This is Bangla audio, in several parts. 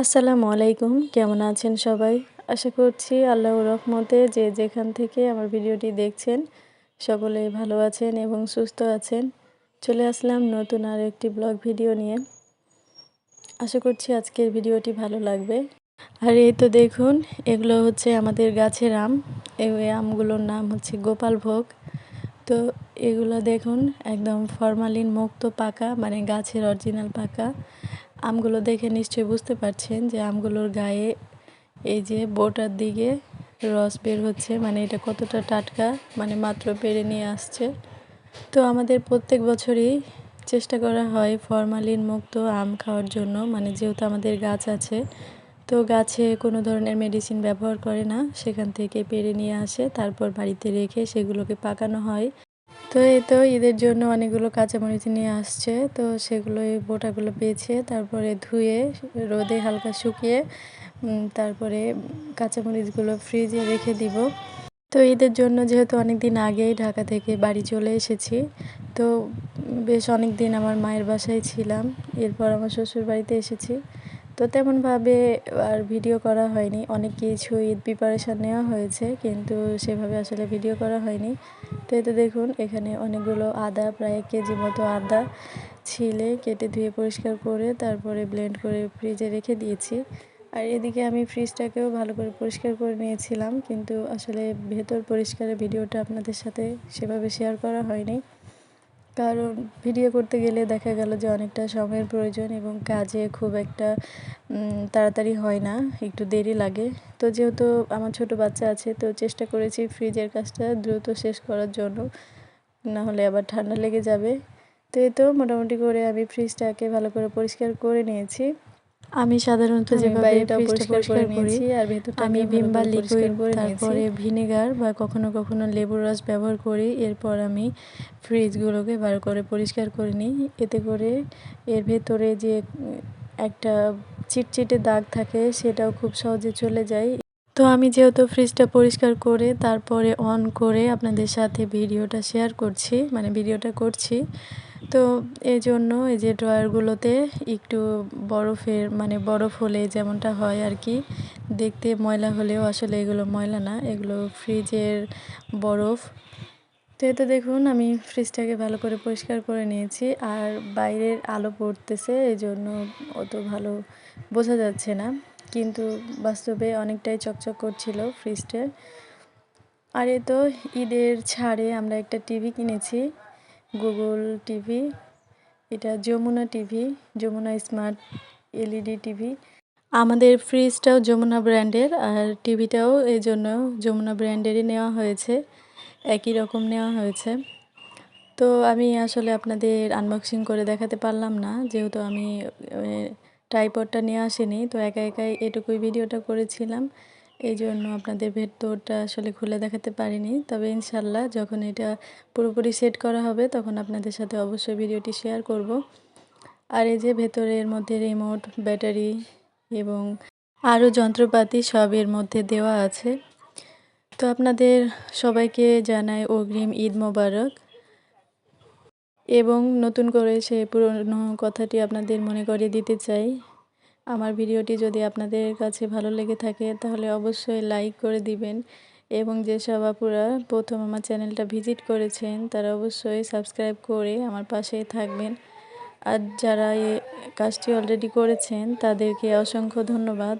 আসসালামু আলাইকুম। কেমন আছেন সবাই? আশা করছি আল্লাহ রহমতে যে যেখান থেকে আমার ভিডিওটি দেখছেন সকলে ভালো আছেন এবং সুস্থ আছেন। চলে আসলাম নতুন আর একটি ব্লগ ভিডিও নিয়ে। আশা করছি আজকের ভিডিওটি ভালো লাগবে। আর এই তো দেখুন, এগুলো হচ্ছে আমাদের গাছের আম। এই আমগুলোর নাম হচ্ছে গোপাল ভোগ। তো এগুলো দেখুন, একদম ফরমালিন মুক্ত পাকা মানে গাছের অরিজিনাল পাকা। আমগুলো দেখে নিশ্চয়ই বুঝতে পারছেন যে আমগুলোর গায়ে এই যে বোটার দিকে রস বের হচ্ছে মানে এটা কতটা টাটকা মানে মাত্র পেরে নিয়ে আসছে। তো আমাদের প্রত্যেক বছরই চেষ্টা করা হয় ফরমালিন মুক্ত আম খাওয়ার জন্য মানে যেহেতু আমাদের গাছ আছে, তো গাছে কোনো ধরনের মেডিসিন ব্যবহার করে না, সেখান থেকে পেরে নিয়ে আসে, তারপর বাড়িতে রেখে সেগুলোকে পাকানো হয়। তো এই তো ঈদের জন্য অনেকগুলো কাঁচামরিচ নিয়ে আসছে। তো সেগুলো, এই বোটাগুলো পেয়েছে তারপরে ধুয়ে, রোদে হালকা শুকিয়ে তারপরে কাঁচামরিচগুলো ফ্রিজে রেখে দিব। তো ঈদের জন্য যেহেতু অনেক দিন আগেই ঢাকা থেকে বাড়ি চলে এসেছি, তো বেশ অনেক দিন আমার মায়ের বাসায় ছিলাম, এরপর আমার শ্বশুর বাড়িতে এসেছি। তো তেমনভাবে আর ভিডিও করা হয়নি, অনেক কিছু ঈদ প্রিপারেশান নেওয়া হয়েছে, কিন্তু সেভাবে আসলে ভিডিও করা হয়নি। তো এতে দেখুন, এখানে অনেকগুলো আদা, প্রায় এক কেজি মতো আদা ছিলে, কেটে ধুয়ে পরিষ্কার করে তারপরে ব্লেন্ড করে ফ্রিজে রেখে দিয়েছি। আর এদিকে আমি ফ্রিজটাকেও ভালো করে পরিষ্কার করে নিয়েছিলাম, কিন্তু আসলে ভেতর পরিষ্কারের ভিডিওটা আপনাদের সাথে সেভাবে শেয়ার করা হয়নি। কারণ ভিডিও করতে গেলে দেখা গেল যে অনেকটা সময়ের প্রয়োজন এবং কাজে খুব একটা তাড়াতাড়ি হয় না একটু দেরি লাগে। তো যেহেতু আমার ছোট বাচ্চা আছে তো চেষ্টা করেছি ফ্রিজের কাজটা দ্রুত শেষ করার জন্য না হলে আবার ঠান্ডা লেগে যাবে। তো এই তো মোটামুটি করে আমি ফ্রিজটাকে ভালো করে পরিষ্কার করে নিয়েছি। আমি সাধারণত যেভাবে পরিষ্কার করে নিয়েছি আর ভেতরটা আমি ভিম বা লিকুইড তারপরে ভিনেগার বা কখনো কখনো লেবুর রস ব্যবহার করি এরপর আমি ফ্রিজগুলোকে ভালো করে পরিষ্কার করে নিই। এতে করে এর ভেতরে যে একটা চিটচিটে দাগ থাকে, সেটাও খুব সহজে চলে যায়। তো আমি যেহেতু ফ্রিজটা পরিষ্কার করে, তারপরে অন করে আপনাদের সাথে ভিডিওটা শেয়ার করছি মানে ভিডিওটা করছি। তো এই জন্য এই যে ড্রয়ারগুলোতে একটু বরফের মানে বরফ হলে যেমনটা হয় আর কি, দেখতে ময়লা হলেও আসলে এগুলো ময়লা না, এগুলো ফ্রিজের বরফ। তো এতে দেখুন, আমি ফ্রিজটাকে ভালো করে পরিষ্কার করে নিয়েছি। আর বাইরের আলো পড়তেছে, এই জন্য অত ভালো বোঝা যাচ্ছে না। কিন্তু বাস্তবে অনেকটাই চকচক করছিল ফ্রিজটা আর এ তো ঈদের ছাড়ে আমরা একটা টিভি কিনেছি, গুগল টিভি। এটা Jamuna TV, Jamuna smart LED TV. আমাদের ফ্রিজটাও যমুনা ব্র্যান্ডের আর টিভিটাও এই জন্য যমুনা ব্র্যান্ডেরই নেওয়া হয়েছে। একই রকম নেওয়া হয়েছে। তো আমি আসলে আপনাদের আনবক্সিং করে দেখাতে পারলাম না। যেহেতু আমি টাইপডটা নিয়ে আসিনি, তো একা একাই এটুকুই ভিডিওটা করেছিলাম। এই জন্য আপনাদের ভেতরটা আসলে খুলে দেখাতে পারিনি। তবে ইনশাল্লাহ যখন এটা পুরোপুরি সেট করা হবে, তখন আপনাদের সাথে অবশ্যই ভিডিওটি শেয়ার করব। আর এই যে ভেতরের মধ্যে রিমোট ব্যাটারি এবং আরও যন্ত্রপাতি সব এর মধ্যে দেওয়া আছে। তো আপনাদের সবাইকে জানাই অগ্রিম ঈদ মোবারক। এবং নতুন করে সে পুরনো কথাটি আপনাদের মনে করিয়ে দিতে চাই। আমার ভিডিওটি যদি আপনাদের কাছে ভালো লেগে থাকে, তাহলে অবশ্যই লাইক করে দিবেন। এবং যেসব আপুরা প্রথম আমার চ্যানেলটা ভিজিট করেছেন, তারা অবশ্যই সাবস্ক্রাইব করে আমার পাশেই থাকবেন। আর যারা এ কাজটি অলরেডি করেছেন, তাদেরকে অসংখ্য ধন্যবাদ।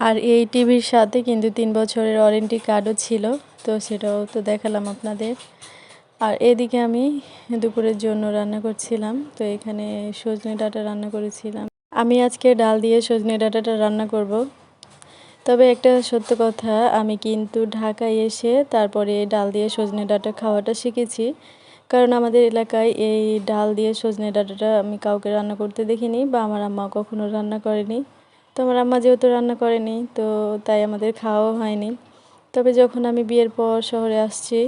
আর এই টিভির সাথে কিন্তু তিন বছরের ওয়ারেন্টি কার্ডও ছিল, তো সেটাও তো দেখালাম আপনাদের। আর এদিকে আমি দুপুরের জন্য রান্না করছিলাম, তো এখানে সজনে ডাটা রান্না করেছিলাম। আমি আজকে ডাল দিয়ে সজনে ডাটাটা রান্না করব। তবে একটা সত্য কথা, আমি কিন্তু ঢাকায় এসে তারপরে ডাল দিয়ে সজনে ডাটা খাওয়াটা শিখেছি। কারণ আমাদের এলাকায় এই ডাল দিয়ে সজনে ডাটাটা আমি কাউকে রান্না করতে দেখিনি বা আমার আম্মা কখনো রান্না করেনি। তো আমার আম্মা যেহেতু রান্না করেনি, তো তাই আমাদের খাওয়াও হয়নি। তবে যখন আমি বিয়ের পর শহরে আসছি,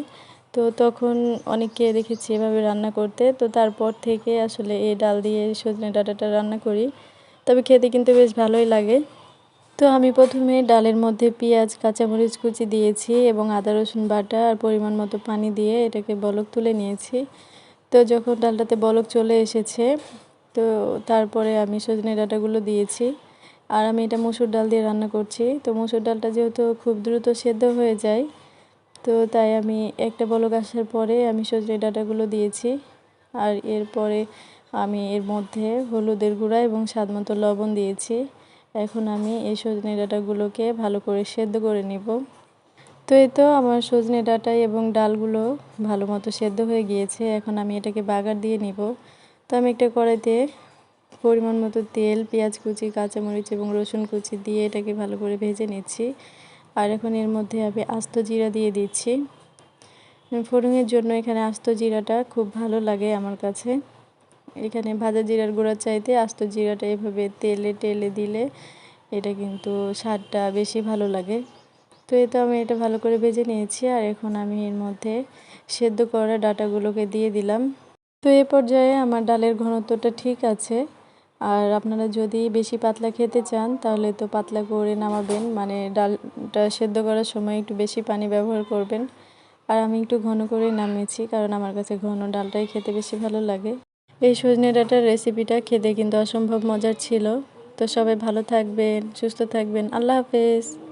তো তখন অনেককে দেখেছি এভাবে রান্না করতে। তো তারপর থেকে আসলে এই ডাল দিয়ে সজনে ডাটাটা রান্না করি। তবে খেতে কিন্তু বেশ ভালোই লাগে। তো আমি প্রথমে ডালের মধ্যে পেঁয়াজ, কাঁচামরিচ কুচি দিয়েছি এবং আদা, রসুন বাটা আর পরিমাণ মতো পানি দিয়ে এটাকে বলক তুলে নিয়েছি। তো যখন ডালটাতে বলক চলে এসেছে, তো তারপরে আমি সজনে ডাটাগুলো দিয়েছি। আর আমি এটা মসুর ডাল দিয়ে রান্না করছি। তো মসুর ডালটা যেহেতু খুব দ্রুত সেদ্ধ হয়ে যায়, তো তাই আমি একটা বলক আসার পরে আমি সজনে ডাঁটাগুলো দিয়েছি। আর এরপরে আমি এর মধ্যে হলুদের গুঁড়া এবং স্বাদ মতো লবণ দিয়েছি। এখন আমি এই সজনে ডাঁটাগুলোকে ভালো করে সেদ্ধ করে নিব। তো এই তো আমার সজনে ডাঁটা এবং ডালগুলো ভালো মতো সেদ্ধ হয়ে গিয়েছে। এখন আমি এটাকে বাগার দিয়ে নিব। তো আমি একটা কড়াইতে পরিমাণ মতো তেল, পেঁয়াজ কুচি, কাঁচামরিচ এবং রসুন কুচি দিয়ে এটাকে ভালো করে ভেজে নিচ্ছি। আর এখন এর মধ্যে আমি আস্ত জিরা দিয়ে দিচ্ছি। ফোড়নের জন্য এখানে আস্ত জিরাটা খুব ভালো লাগে আমার কাছে। এখানে ভাজা জিরার গুঁড়ার চাইতে আস্ত জিরাটা এভাবে তেলে টেলে দিলে এটা কিন্তু স্বাদটা বেশি ভালো লাগে। তো এই তো আমি এটা ভালো করে ভেজে নিয়েছি আর এখন আমি এর মধ্যে সেদ্ধ করা ডাটাগুলোকে দিয়ে দিলাম। তো এ পর্যায়ে আমার ডালের ঘনত্বটা ঠিক আছে। আর আপনারা যদি বেশি পাতলা খেতে চান, তাহলে তো পাতলা করে নামাবেন। মানে ডালটা সেদ্ধ করার সময় একটু বেশি পানি ব্যবহার করবেন। আর আমি একটু ঘন করে নামিয়েছি, কারণ আমার কাছে ঘন ডালটাই খেতে বেশি ভালো লাগে। এই সজনে ডাটার রেসিপিটা খেতে কিন্তু অসম্ভব মজার ছিল। তো সবাই ভালো থাকবেন, সুস্থ থাকবেন। আল্লাহ হাফেজ।